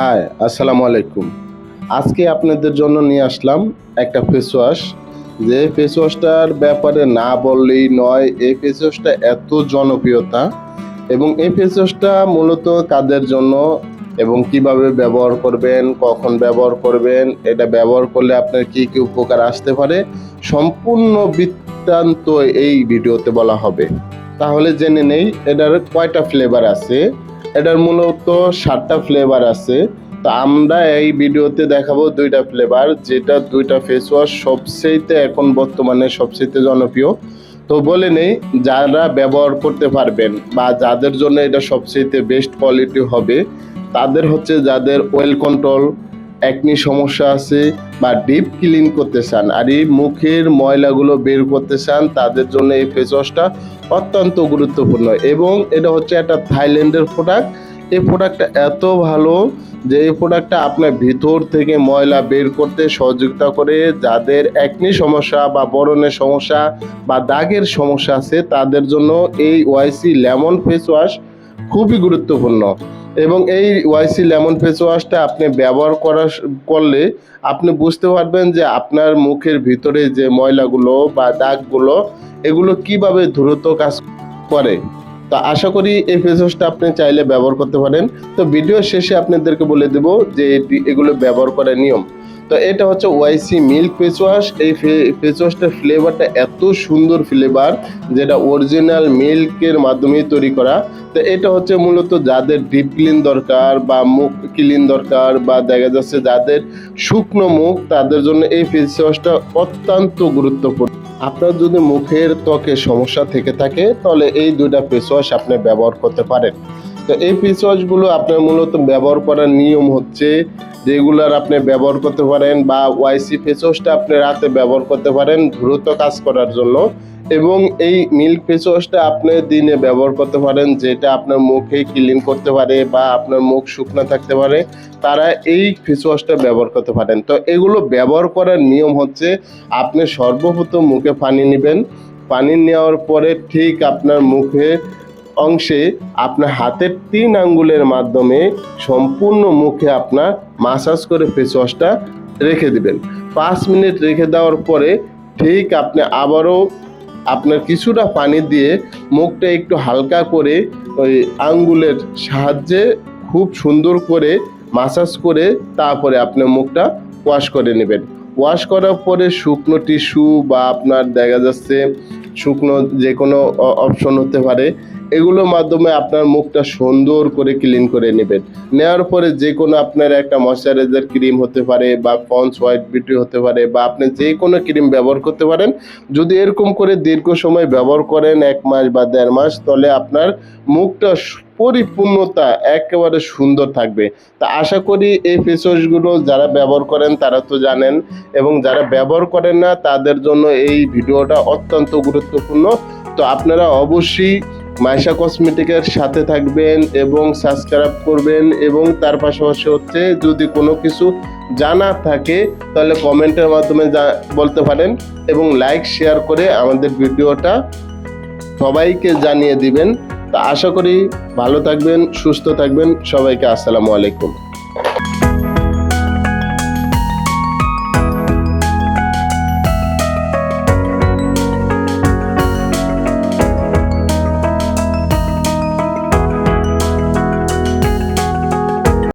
High আসসালামু আলাইকুম। আজকে আপনাদের জন্য নিয়ে আসলাম একটা ফেস ওয়াশ যে ফেস ওয়াশটার ব্যাপারে না বললেই নয়, এই ফেস ওয়াশটা এত জনপ্রিয়তা এবং এই ফেস ওয়াশটা মূলত কাদের জন্য এবং কীভাবে ব্যবহার করবেন, কখন ব্যবহার করবেন, এটা ব্যবহার করলে আপনার কি কি উপকার আসতে পারে, সম্পূর্ণ বৃত্তান্ত এই ভিডিওতে বলা হবে। তাহলে জেনে নেই, এটার কয়টা ফ্লেভার আছে এটার মূলত সাতটা ফ্লেভার আছে। তো আমরা এই ভিডিওতে দেখাবো দুইটা ফ্লেভার যেটা দুইটা ফেস ওয়াশ সবচেয়েতে এখন বর্তমানে সবচেয়ে জনপ্রিয়। তো বলে নেই, যারা ব্যবহার করতে পারবেন বা যাদের জন্য এটা সবচেয়ে বেস্ট কোয়ালিটি হবে, তাদের হচ্ছে যাদের ওয়েল কন্ট্রোল একনি সমস্যা আছে বা ডিপ ক্লিন করতে চান, আর এই মুখের ময়লাগুলো বের করতে চান, তাদের জন্য এই ফেস ওয়াশটা অত্যন্ত গুরুত্বপূর্ণ। এবং এটা হচ্ছে একটা থাইল্যান্ডের প্রোডাক্ট এই প্রোডাক্টটা এত ভালো যে এই প্রোডাক্টটা আপনার ভিতর থেকে ময়লা বের করতে সহযোগিতা করে, যাদের একনি সমস্যা বা বরণের সমস্যা বা দাগের সমস্যা আছে, তাদের জন্য এই ওয়াইসি লেমন ফেস ওয়াশ খুবই গুরুত্বপূর্ণ। এবং এই ওয়াইসি লেমন ফেস ওয়াশটা আপনি ব্যবহার করা করলে আপনি বুঝতে পারবেন যে আপনার মুখের ভিতরে যে ময়লাগুলো বা দাগগুলো, এগুলো কীভাবে দ্রুত কাজ করে। তো আশা করি এই ফেস ওয়াশটা আপনি চাইলে ব্যবহার করতে পারেন। তো ভিডিও শেষে আপনাদেরকে বলে দেব যে এগুলো ব্যবহার করার নিয়ম। তো এটা হচ্ছে ওয়াইসি মিল্ক ফেস ওয়াশ এই ফেস ওয়াশটার ফ্লেভারটা এত সুন্দর ফ্লেভার যেটা অরিজিনাল মিল্কের মাধ্যমে তৈরি করা। তো এটা হচ্ছে মূলত যাদের ডিপ ক্লিন দরকার বা মুখ ক্লিন দরকার বা দেখা যাচ্ছে যাদের শুকনো মুখ, তাদের জন্য এই ফেস ওয়াশটা অত্যন্ত গুরুত্বপূর্ণ। আপনার যদি মুখের ত্বকে সমস্যা থেকে থাকে, তাহলে এই দুইটা ফেস ওয়াশ আপনি ব্যবহার করতে পারেন। তো এই ফেস ওয়াশগুলো আপনার মূলত ব্যবহার করার নিয়ম হচ্ছে রেগুলার আপনি ব্যবহার করতে পারেন বা ওয়াইসি ফেস ওয়াশটা আপনি রাতে ব্যবহার করতে পারেন দ্রুত কাজ করার জন্য। এবং এই মিল্ক ফেস ওয়াশটা আপনি দিনে ব্যবহার করতে পারেন যেটা আপনার মুখে ক্লিন করতে পারে বা আপনার মুখ শুকনো থাকতে পারে, তারা এই ফেস ওয়াশটা ব্যবহার করতে পারেন। তো এগুলো ব্যবহার করার নিয়ম হচ্ছে আপনি সর্বপ্রথম মুখে পানি নেবেন। পানি নেওয়ার পরে ঠিক আপনার মুখে অংশে আপনার হাতের তিন আঙ্গুলের মাধ্যমে সম্পূর্ণ মুখে আপনার মাসাজ করে ফেস ওয়াশটা রেখে দিবেন। পাঁচ মিনিট রেখে দেওয়ার পরে ঠিক আপনি আবারও আপনার কিছুটা পানি দিয়ে মুখটা একটু হালকা করে ওই আঙ্গুলের সাহায্যে খুব সুন্দর করে মাসাজ করে তারপরে আপনি মুখটা ওয়াশ করে নেবেন। ওয়াশ করার পরে শুকনো টিস্যু বা আপনার দেখা যাচ্ছে শুকনো যে কোনো অপশন হতে পারে। এগুলোর মাধ্যমে আপনার মুখটা সুন্দর করে ক্লিন করে নেবেন। নেওয়ার পরে যে কোনো আপনার একটা ময়শ্চারাইজার ক্রিম হতে পারে বা পঞ্চ হোয়াইট বিউটি হতে পারে বা আপনি যে কোনো ক্রিম ব্যবহার করতে পারেন। যদি এরকম করে দীর্ঘ সময় ব্যবহার করেন এক মাস বা দেড় মাস, তাহলে আপনার মুখটা পরিপূর্ণতা একেবারে সুন্দর থাকবে। তা আশা করি এই ফেস ওয়াশগুলো যারা ব্যবহার করেন তারা তো জানেন এবং যারা ব্যবহার করেন না, তাদের জন্য এই ভিডিওটা অত্যন্ত গুরুত্বপূর্ণ। তো আপনারা অবশ্যই মাইশা কসমেটিকের সাথে থাকবেন এবং সাবস্ক্রাইব করবেন এবং তার পাশাপাশি হচ্ছে যদি কোনো কিছু জানা থাকে, তাহলে কমেন্টের মাধ্যমে বলতে পারেন এবং লাইক, শেয়ার করে আমাদের ভিডিওটা সবাইকে জানিয়ে দিবেন। তা আশা করি ভালো থাকবেন, সুস্থ থাকবেন। সবাইকে আসসালামু আলাইকুম।